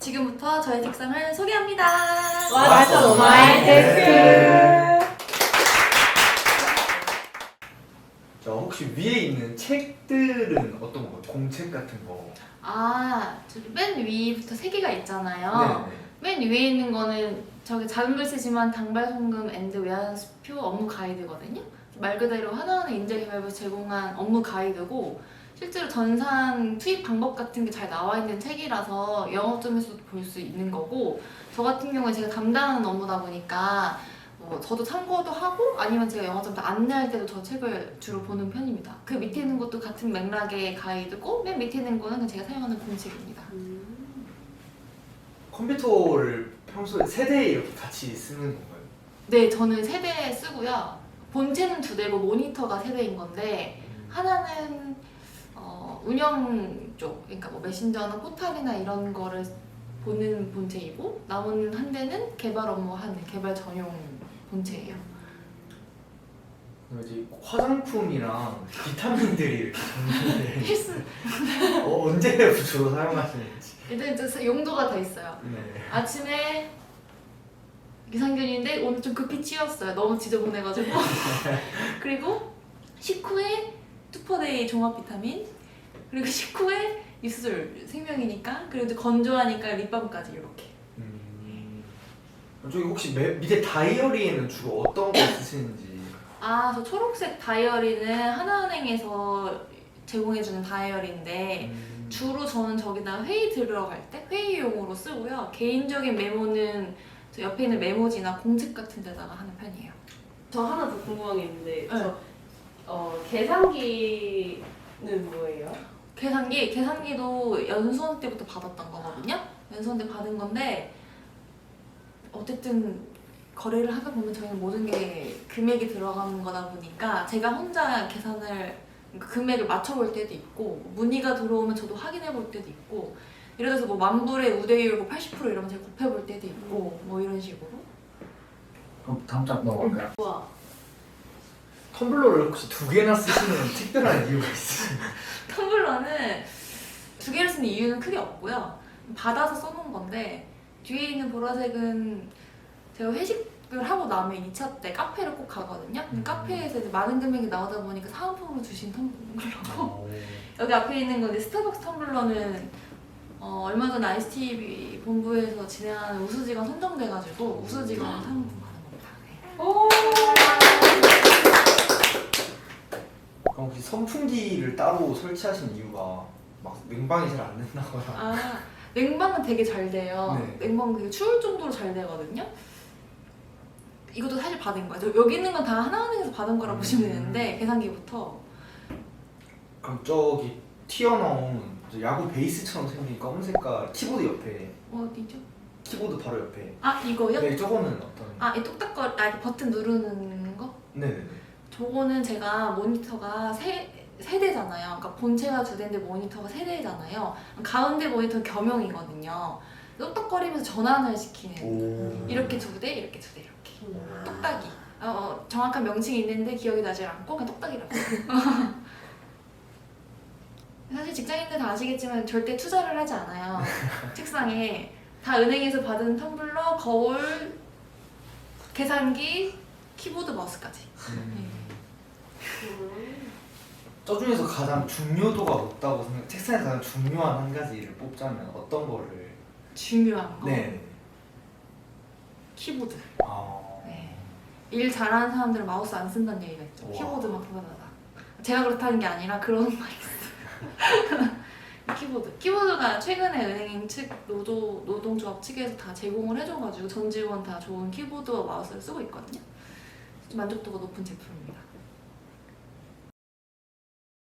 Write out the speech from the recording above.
지금부터 저희 책상을 소개합니다. What's my desk? 자, 혹시 위에 있는 책들은 어떤 건가요? 공책 같은 거. 아, 저기 맨 위부터 세 개가 있잖아요. 네. 맨 위에 있는 거는 저기 작은 글씨지만 당발송금 앤드 외환수표 업무 가이드거든요. 말 그대로 하나하나 인재 개발부에서 제공한 업무 가이드고 실제로 전산 투입 방법 같은 게 잘 나와 있는 책이라서 영업점에서도 볼 수 있는 거고 저 같은 경우에 제가 담당하는 업무다 보니까 뭐 저도 참고도 하고 아니면 제가 영업점 때 안내할 때도 저 책을 주로 보는 편입니다. 그 밑에 있는 것도 같은 맥락의 가이드고 맨 밑에 있는 거는 제가 사용하는 공책입니다. 컴퓨터를 평소에 세대에 이렇게 같이 쓰는 건가요? 네, 저는 세대 쓰고요. 본체는 두 대고 모니터가 세 대인 건데 하나는 어, 운영 쪽, 그러니까 뭐 메신저나 포탈이나 이런 거를 보는 본체이고 남은 한 대는 개발 업무 하는 개발 전용 본체예요. 이제 화장품이랑 비타민들이 이렇게 필수. 어, 언제 주로 사용하시는지. 일단 이제 용도가 더 있어요. 네. 아침에 유산균인데 오늘 좀 급히 치웠어요. 너무 지저분해가지고. 그리고 식후에 투퍼데이 종합 비타민. 그리고 식후에 유수술 생명이니까. 그리고 이제 건조하니까 립밤까지 이렇게. 음, 저기 혹시 매, 밑에 다이어리에는 주로 어떤 거 쓰시는지. 아, 저 초록색 다이어리는 하나은행에서 제공해주는 다이어리인데 음, 주로 저는 저기다 회의 들어갈 때 회의용으로 쓰고요. 개인적인 메모는 저 옆에 있는 메모지나 공책 같은 데다가 하는 편이에요. 저 하나 더 궁금한 게 있는데 네. 저 어, 계산기는 뭐예요? 계산기, 계산기도 연수원 때부터 받았던 거거든요. 연수원 때 받은 건데 어쨌든 거래를 하다 보면 저희는 모든 게 금액이 들어가는 거다 보니까 제가 혼자 계산을 그 금액을 맞춰볼 때도 있고 문의가 들어오면 저도 확인해 볼 때도 있고 예를 들어서 뭐 만불의 우대율 뭐80% 이러면 제가 곱해볼 때도 있고 뭐 이런 식으로 그럼 다음 장 넘어갈까요? 텀블러를 혹시 두 개나 쓰시는 특별한 이유가 있으신가요? 텀블러는 두 개를 쓰는 이유는 크게 없고요. 받아서 써놓은 건데 뒤에 있는 보라색은 제가 회식을 하고 나면 2차 때 카페를 꼭 가거든요. 근데 음. 카페에서 이제 많은 금액이 나오다 보니까 사은품으로 주신 텀블러고 어, 여기 앞에 있는 건데 스타벅스 텀블러는 어, 얼마 전 ICTV 본부에서 진행하는 우수직원 선정돼가지고 우수직원 사은품 받은 겁니다. 네. 오 그럼 혹시 선풍기를 따로 설치하신 이유가 막 냉방이 잘 안 된다거나. 아 냉방은 되게 잘 돼요. 네. 냉방 되게 추울 정도로 잘 되거든요. 이것도 사실 받은 거예요. 저 여기 있는 건 다 하나은행에서 받은 거라 음. 보시면 되는데 계산기부터 그럼 저기 튀어나온 저 야구 베이스처럼 생긴 검은 색깔 키보드 옆에 어디죠? 키보드 바로 옆에 아 이거요? 네 저거는 어떤 아 이 똑딱거 아 이거 버튼 누르는 거? 네네네 저거는 제가 모니터가 세 세 대잖아요. 그러니까 본체가 두 대인데 모니터가 세 대잖아요. 가운데 모니터 겸용이거든요. 똑딱거리면서 전환을 시키는 오 이렇게 두 대, 이렇게 두 대, 이렇게. 똑딱이. 어, 어, 정확한 명칭이 있는데 기억이 나질 않고 그냥 똑딱이라고. 사실 직장인들 다 아시겠지만 절대 투자를 하지 않아요. 책상에 다 은행에서 받은 텀블러, 거울, 계산기, 키보드, 마우스까지. 음. 저 중에서 가장 중요도가 높다고 생각 책상에 가장 중요한 한 가지를 뽑자면 어떤 거를 중요한 거. 네 키보드. 아... 네. 일 잘하는 사람들은 마우스 안 쓴다는 얘기가 있죠. 우와. 키보드만 보다다. 제가 그렇다는 게 아니라 그런 말이 있어요. 키보드. 키보드가 최근에 은행 측 노조 노동조합 측에서 다 제공을 해줘가지고 전 직원 다 좋은 키보드와 마우스를 쓰고 있거든요. 좀 만족도가 높은 제품입니다.